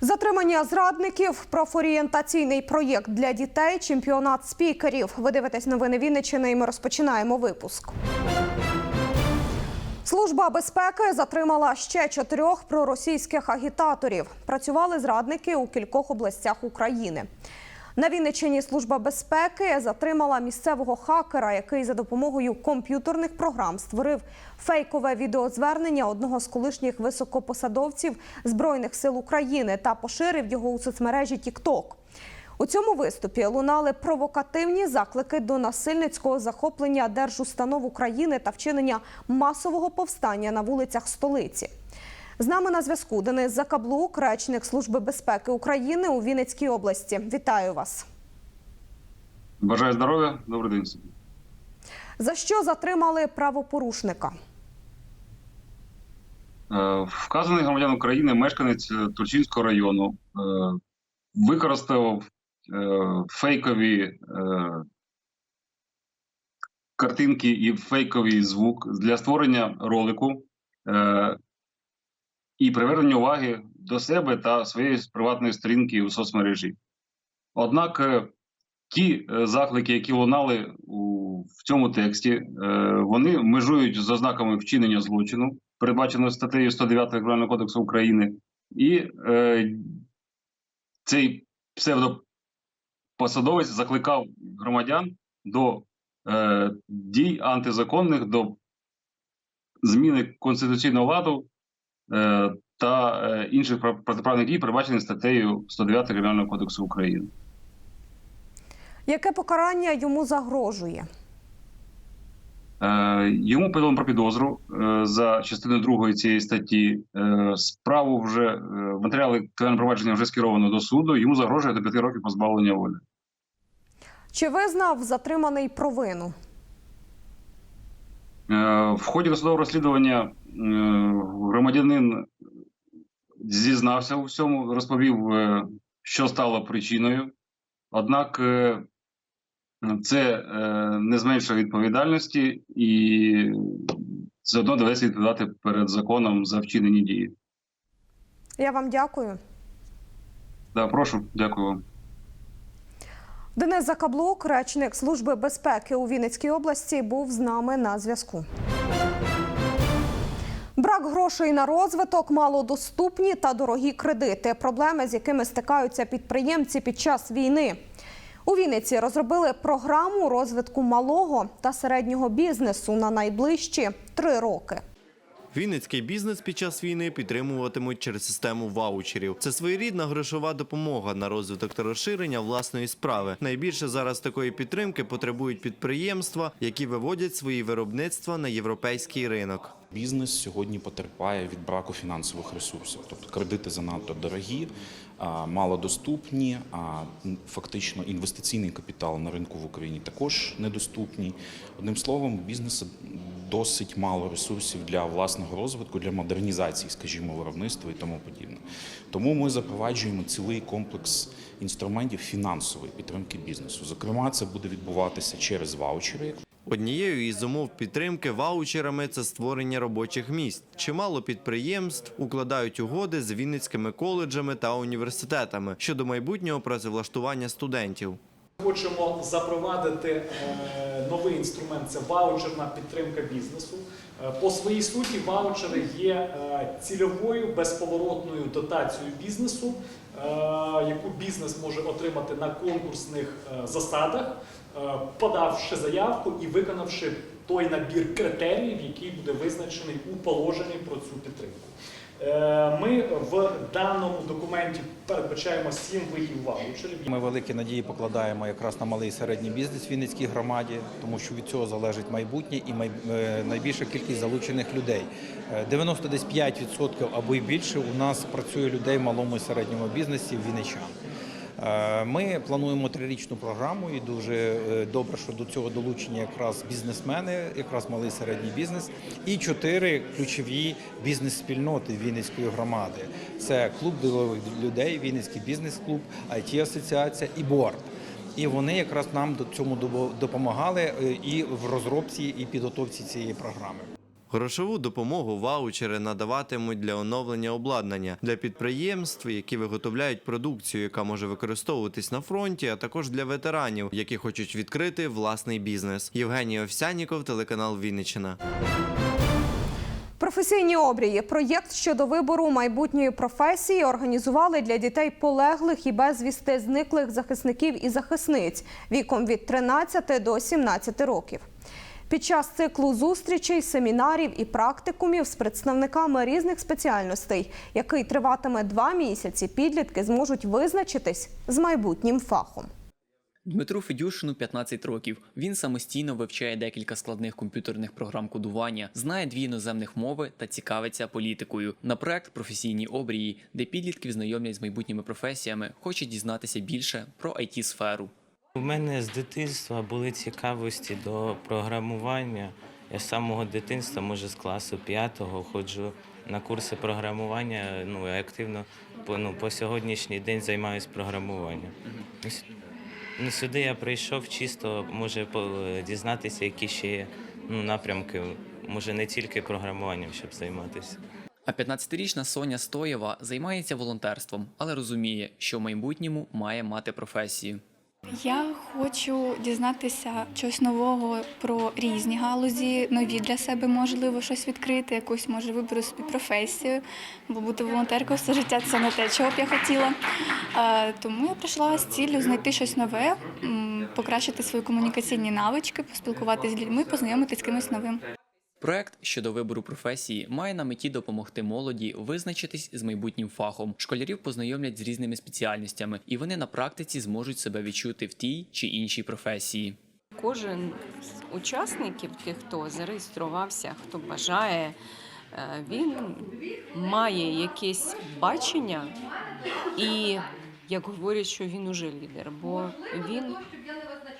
Затримання зрадників, профорієнтаційний проєкт для дітей, чемпіонат спікерів. Ви дивитесь новини Вінниччини і ми розпочинаємо випуск. Служба безпеки затримала ще чотирьох проросійських агітаторів. Працювали зрадники у кількох областях України. На Вінниччині служба безпеки затримала місцевого хакера, який за допомогою комп'ютерних програм створив фейкове відеозвернення одного з колишніх високопосадовців збройних сил України та поширив його у соцмережі TikTok. У цьому виступі лунали провокативні заклики до насильницького захоплення держустанов України та вчинення масового повстання на вулицях столиці. З нами на зв'язку Денис Закаблук, речник Служби безпеки України у Вінницькій області. Вітаю вас. Бажаю здоров'я, добрий день. За що затримали правопорушника? Е, Вказаний громадян України, мешканець е, Турчинського району, е, використав фейкові картинки і фейковий звук для створення ролику і привернення уваги до себе та своєї приватної сторінки у соцмережі. Однак е, ті е, заклики, які лунали в цьому тексті, е, вони межують з ознаками вчинення злочину, передбаченого статтею 109 Кримінального кодексу України, і цей псевдопосадовець закликав громадян до дій антизаконних, до зміни конституційного ладу та е, інших прав- протиправних дій, передбачених статтею 109 Кримінального кодексу України. Яке покарання йому загрожує? Е, Йому повідомлено про підозру е, за частиною другої цієї статті. Е, Справу вже е, матеріали кримінального провадження вже скеровано до суду. Йому загрожує до п'яти років позбавлення волі. Чи визнав затриманий провину? Е, В ході досудового розслідування е, громадянин зізнався у всьому, розповів, що стало причиною. Однак це не зменшує відповідальності і заодно доведеться відповідати перед законом за вчинені дії. Я вам дякую. Да, прошу, дякую вам. Денис Закаблук, речник Служби безпеки у Вінницькій області, був з нами на зв'язку. Брак грошей на розвиток, малодоступні та дорогі кредити. Проблеми, з якими стикаються підприємці під час війни. У Вінниці розробили програму розвитку малого та середнього бізнесу на найближчі три роки. Вінницький бізнес під час війни підтримуватимуть через систему ваучерів. Це своєрідна грошова допомога на розвиток та розширення власної справи. Найбільше зараз такої підтримки потребують підприємства, які виводять свої виробництва на європейський ринок. Бізнес сьогодні потерпає від браку фінансових ресурсів, тобто кредити занадто дорогі, малодоступні, а фактично інвестиційний капітал на ринку в Україні також недоступний. Одним словом, у бізнесу досить мало ресурсів для власного розвитку, для модернізації, скажімо, виробництва і тому подібне. Тому ми запроваджуємо цілий комплекс інструментів фінансової підтримки бізнесу. Зокрема, це буде відбуватися через ваучери, як Однією із умов підтримки ваучерами це створення робочих місць. Чимало підприємств укладають угоди з вінницькими коледжами та університетами щодо майбутнього працевлаштування студентів. Хочемо запровадити е, новий інструмент це ваучерна підтримка бізнесу. Е, По своїй суті, ваучери є е, цільовою безповоротною дотацією бізнесу, яку бізнес може отримати на конкурсних е, засадах, е, подавши заявку і виконавши той набір критеріїв, який буде визначений у положенні про цю підтримку. Е, Ми в даному документі передбачаємо сім видів ваучерів. Ми великі надії покладаємо якраз на малий і середній бізнес в Вінницькій громаді, тому що від цього залежить майбутнє і е, найбільша кількість залучених людей. Е, 95% або й більше у нас працює людей в малому і середньому бізнесі в вінничан. Е, Ми плануємо трирічну програму, і дуже е, добре, що до цього долучені якраз бізнесмени, якраз малий середній бізнес, і чотири ключові бізнес-спільноти Вінницької громади. Це клуб ділових людей, Вінницький бізнес-клуб, it асоціація і борд. І вони якраз нам до цьому допомагали е, і в розробці, і підготовці цієї програми. Грошову допомогу ваучери надаватимуть для оновлення обладнання для підприємств, які виготовляють продукцію, яка може використовуватись на фронті, а також для ветеранів, які хочуть відкрити власний бізнес. Євгеній Овсяніков, телеканал Вінниччина. Професійні обрії проєкт щодо вибору майбутньої професії організували для дітей полеглих і безвісти зниклих захисників і захисниць віком від 13 до 17 років. Під час циклу зустрічей, семінарів і практикумів з представниками різних спеціальностей, який триватиме два місяці, підлітки зможуть визначитись з майбутнім фахом. Дмитру Федюшину 15 років. Він самостійно вивчає декілька складних комп'ютерних програм кодування, знає дві іноземних мови та цікавиться політикою. На проект професійні обрії, де підлітків знайомлять з майбутніми професіями, хоче дізнатися більше про it сферу У мене з дитинства були цікавості до програмування. Я з самого дитинства, може з класу п'ятого, ходжу на курси програмування. Ну і активно по, ну, по сьогоднішній день займаюся програмуванням. Ну, Ну, сюди я прийшов чисто, може дізнатися, які ще є ну, напрямки, може не тільки програмуванням, щоб займатися. А 15-річна Соня Стоєва займається волонтерством, але розуміє, що в майбутньому має мати професію. Я хочу дізнатися щось нового про різні галузі, нові для себе можливо щось відкрити, якусь може виберу собі професію, бо бути волонтеркою все життя це не те, чого б я хотіла. Тому я прийшла з ціллю знайти щось нове, покращити свої комунікаційні навички, поспілкуватися з людьми, познайомитися з кимось новим. Проект щодо вибору професії має на меті допомогти молоді визначитись з майбутнім фахом. Школярів познайомлять з різними спеціальностями, і вони на практиці зможуть себе відчути в тій чи іншій професії. Кожен з учасників, тих, хто зареєструвався, хто бажає, е, він має якесь бачення і, як говорять, що він уже лідер, бо він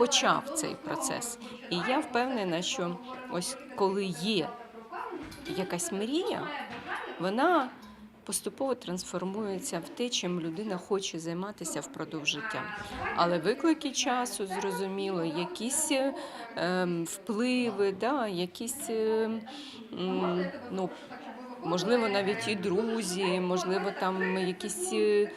почав цей процес. І я впевнена, що ось коли є якась мрія, вона поступово трансформується в те, чим людина хоче займатися впродовж життя. Але виклики часу, зрозуміло, якісь е, ем, впливи, да, якісь, е, ну, можливо, навіть і друзі, можливо, там якісь е,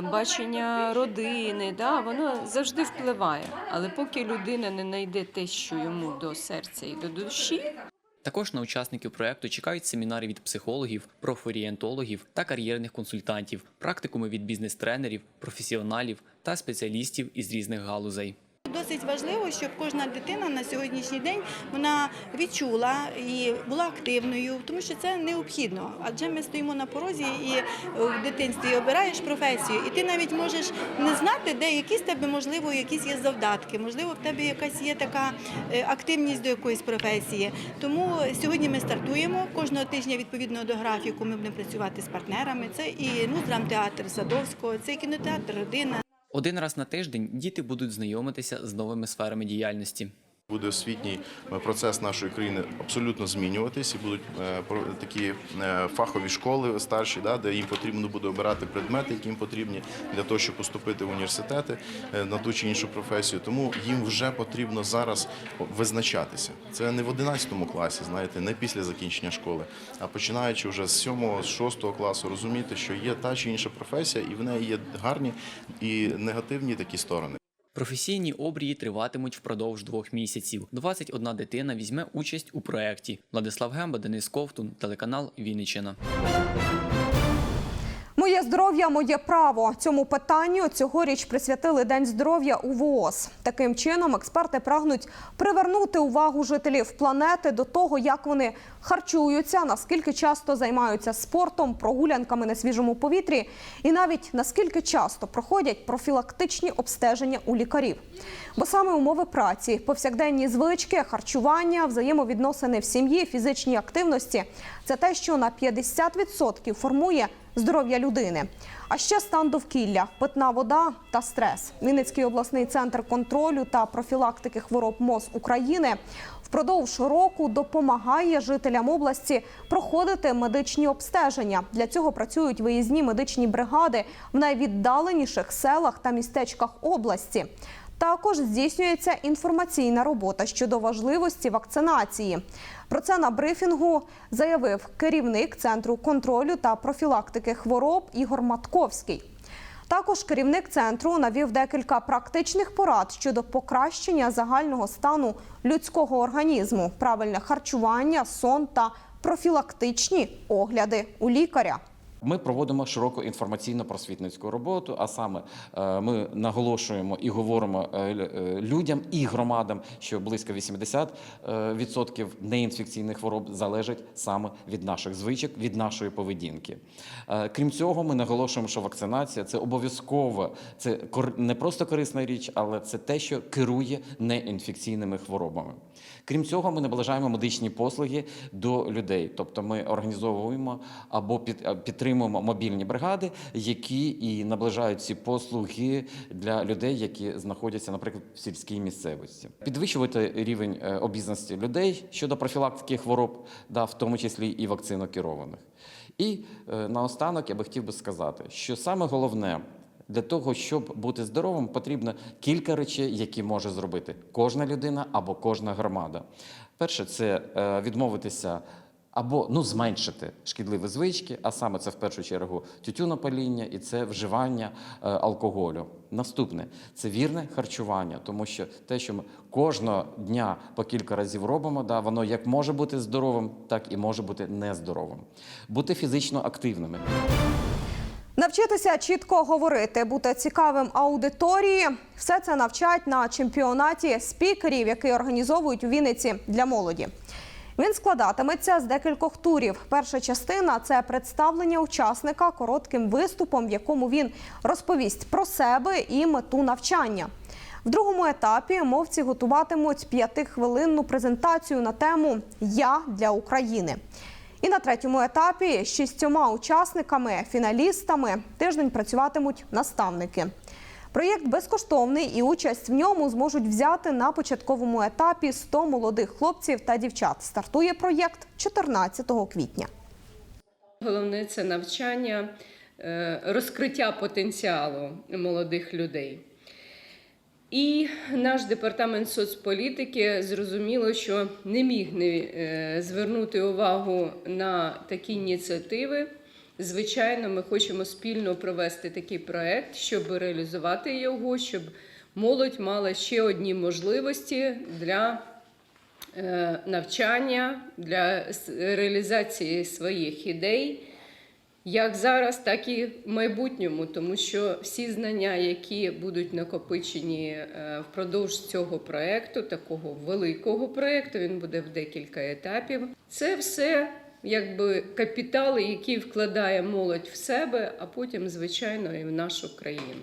бачення родини, да, воно завжди впливає. Але поки людина не знайде те, що йому до серця і до душі, Також на учасників проекту чекають семінари від психологів, профорієнтологів та кар'єрних консультантів, практикуми від бізнес-тренерів, професіоналів та спеціалістів із різних галузей. Досить важливо, щоб кожна дитина на сьогоднішній день вона відчула і була активною, тому що це необхідно. Адже ми стоїмо на порозі і в дитинстві обираєш професію, і ти навіть можеш не знати, де якісь тебе можливо якісь є завдатки, можливо, в тебе якась є така е, активність до якоїсь професії. Тому сьогодні ми стартуємо кожного тижня відповідно до графіку. Ми будемо працювати з партнерами. Це і ну, драмтеатр Садовського, це і кінотеатр Родина. Один раз на тиждень діти будуть знайомитися з новими сферами діяльності. Буде освітній е, процес нашої країни абсолютно змінюватись, і будуть е, такі е, фахові школи старші, де їм потрібно буде обирати предмети, які їм потрібні для того, щоб поступити в університети на ту чи іншу професію. Тому їм вже потрібно зараз визначатися. Це не в 11 класі, знаєте, не після закінчення школи, а починаючи вже з 7 з 6 класу, розуміти, що є та чи інша професія, і в неї є гарні і негативні такі сторони. Професійні обрії триватимуть впродовж двох місяців. 21 дитина візьме участь у проєкті. Владислав Гемба, Денис Ковтун, телеканал Вінниччина. Здоров'я, моє право. Цьому питанню цьогоріч присвятили День здоров'я у ВООЗ. Таким чином, експерти прагнуть привернути увагу жителів планети до того, як вони харчуються, наскільки часто займаються спортом, прогулянками на свіжому повітрі, і навіть наскільки часто проходять профілактичні обстеження у лікарів. Бо саме умови праці, повсякденні звички, харчування, взаємовідносини в сім'ї, фізичні активності це те, що на 50% формує здоров'я людини. А ще стан довкілля, питна вода та стрес. Вінницький обласний центр контролю та профілактики хвороб МОЗ України впродовж року допомагає жителям області проходити медичні обстеження. Для цього працюють виїзні медичні бригади в найвіддаленіших селах та містечках області. Також здійснюється інформаційна робота щодо важливості вакцинації. Про це на брифінгу заявив керівник центру контролю та профілактики хвороб Ігор Матковський. Також керівник центру навів декілька практичних порад щодо покращення загального стану людського організму, правильне харчування, сон та профілактичні огляди у лікаря. Ми проводимо широку інформаційно-просвітницьку роботу, а саме е, ми наголошуємо і говоримо е, е, людям і громадам, що близько 80% неінфекційних хвороб залежить саме від наших звичок, від нашої поведінки. Крім цього, ми наголошуємо, що вакцинація це обов'язково, це не просто корисна річ, але це те, що керує неінфекційними хворобами. Крім цього, ми наближаємо медичні послуги до людей, тобто ми організовуємо або під, е, підтримуємо мобільні бригади, які і наближають ці послуги для людей, які знаходяться, наприклад, в сільській місцевості. Підвищувати рівень е, обізнаності людей щодо профілактики хвороб, да, в тому числі і вакцинокерованих. І е, наостанок я би хотів би сказати, що саме головне. Для того, щоб бути здоровим, потрібно кілька речей, які може зробити кожна людина або кожна громада. Перше, це е, відмовитися або ну, зменшити шкідливі звички, а саме це в першу чергу тютюнопаління і це вживання е, алкоголю. Наступне це вірне харчування, тому що те, що ми кожного дня по кілька разів робимо, да, воно як може бути здоровим, так і може бути нездоровим. Бути фізично активними. Навчитися чітко говорити, бути цікавим аудиторії все це навчать на чемпіонаті спікерів, який організовують у Вінниці для молоді. Він складатиметься з декількох турів. Перша частина це представлення учасника коротким виступом, в якому він розповість про себе і мету навчання. В другому етапі мовці готуватимуть п'ятихвилинну презентацію на тему Я для України. І на третьому етапі з шістьома учасниками, фіналістами, тиждень працюватимуть наставники. Проєкт безкоштовний і участь в ньому зможуть взяти на початковому етапі 100 молодих хлопців та дівчат. Стартує проєкт 14 квітня. Головне це навчання, е, розкриття потенціалу молодих людей. І наш департамент соцполітики зрозуміло, що не міг не е, звернути увагу на такі ініціативи. Звичайно, ми хочемо спільно провести такий проект, щоб реалізувати його, щоб молодь мала ще одні можливості для е, навчання, для реалізації своїх ідей, як зараз, так і в майбутньому, тому що всі знання, які будуть накопичені е, впродовж цього проекту, такого великого проекту, він буде в декілька етапів. Це все якби капітали, які вкладає молодь в себе, а потім, звичайно, і в нашу країну.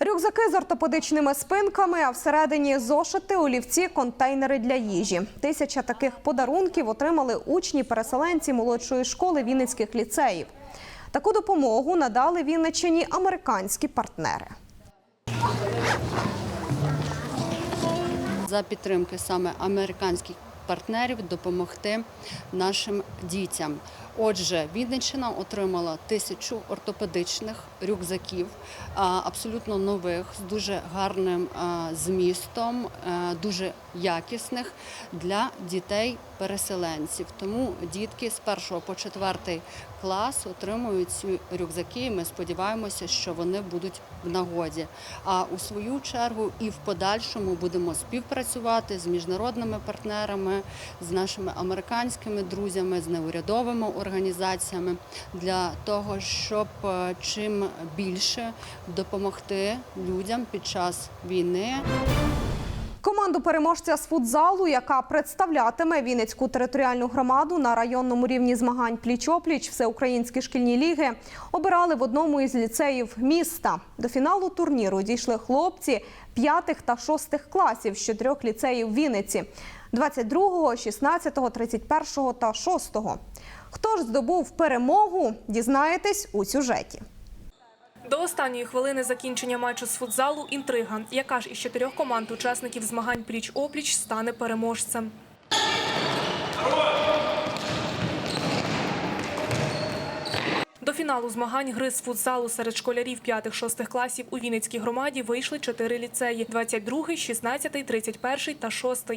Рюкзаки з ортопедичними спинками, а всередині зошити, олівці, контейнери для їжі. Тисяча таких подарунків отримали учні-переселенці молодшої школи Вінницьких ліцеїв. Таку допомогу надали Вінниччині американські партнери. за підтримки саме американських партнерів допомогти нашим дітям. Отже, Вінниччина отримала тисячу ортопедичних рюкзаків, абсолютно нових, з дуже гарним змістом, дуже якісних для дітей-переселенців. Тому дітки з 1 по 4 клас отримують ці рюкзаки. і Ми сподіваємося, що вони будуть в нагоді. А у свою чергу і в подальшому будемо співпрацювати з міжнародними партнерами, з нашими американськими друзями, з неурядовими організаціями для того, щоб е, чим більше допомогти людям під час війни. Команду переможця з футзалу, яка представлятиме Вінницьку територіальну громаду на районному рівні змагань пліч-опліч всеукраїнські шкільні ліги, обирали в одному із ліцеїв міста. До фіналу турніру дійшли хлопці п'ятих та шостих класів з чотирьох ліцеїв Вінниці 22, 16, 31 та 6. Хто ж здобув перемогу, дізнаєтесь у сюжеті. До останньої хвилини закінчення матчу з футзалу інтрига. Яка ж із чотирьох команд учасників змагань пліч-опліч стане переможцем? До До фіналу змагань гри з футзалу серед школярів 5-6 класів у Вінницькій громаді вийшли чотири ліцеї: 22, 16, 31 та 6.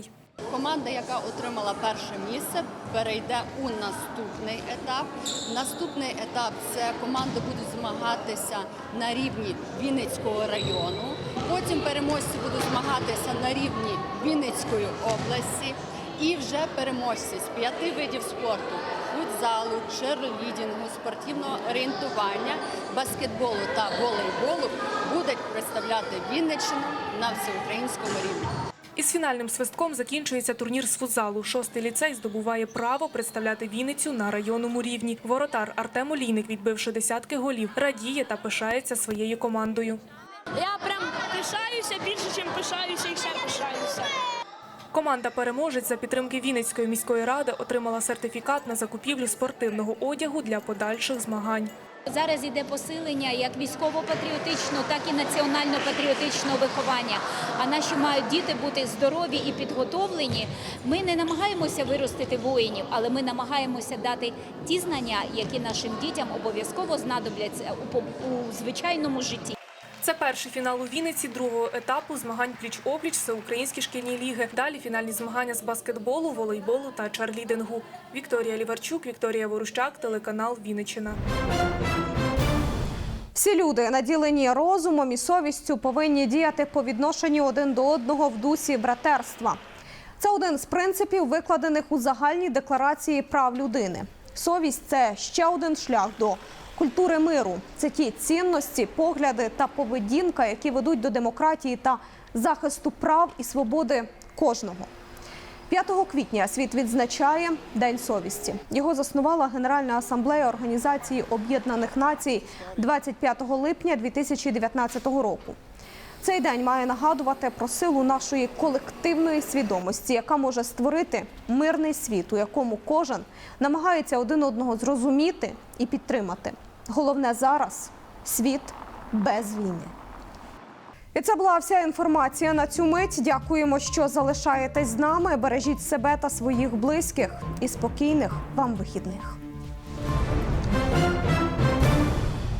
Команда, яка отримала перше місце, перейде у наступний етап. Наступний етап це команди будуть змагатися на рівні Вінницького району. Потім переможці будуть змагатися на рівні Вінницької області. І вже переможці з п'яти видів спорту футзалу, черлідінгу, спортивного орієнтування, баскетболу та волейболу будуть представляти Вінниччину на всеукраїнському рівні. Із фінальним свистком закінчується турнір з футзалу. Шостий ліцей здобуває право представляти Вінницю на районному рівні. Воротар Артем Олійник, відбивши десятки голів, радіє та пишається своєю командою. Я прям пишаюся більше, ніж пишаюся і ще пишаюся. Команда переможець за підтримки Вінницької міської ради отримала сертифікат на закупівлю спортивного одягу для подальших змагань. Зараз іде посилення як військово-патріотичного, так і національно-патріотичного виховання. А наші мають діти бути здорові і підготовлені. Ми не намагаємося виростити воїнів, але ми намагаємося дати ті знання, які нашим дітям обов'язково знадобляться у звичайному житті. Це перший фінал у Вінниці другого етапу змагань пліч-опліч всеукраїнські шкільні ліги. Далі фінальні змагання з баскетболу, волейболу та чарлідингу. Вікторія Ліварчук, Вікторія Ворущак, телеканал Вінниччина. Всі люди, наділені розумом і совістю, повинні діяти по відношенню один до одного в дусі братерства. Це один з принципів, викладених у загальній декларації прав людини. Совість це ще один шлях до культури миру. Це ті цінності, погляди та поведінка, які ведуть до демократії та захисту прав і свободи кожного. 5 квітня світ відзначає День совісті. Його заснувала Генеральна асамблея Організації Об'єднаних Націй 25 липня 2019 року. Цей день має нагадувати про силу нашої колективної свідомості, яка може створити мирний світ, у якому кожен намагається один одного зрозуміти і підтримати. Головне зараз світ без війни. І це була вся інформація на цю мить. Дякуємо, що залишаєтесь з нами. Бережіть себе та своїх близьких і спокійних вам вихідних.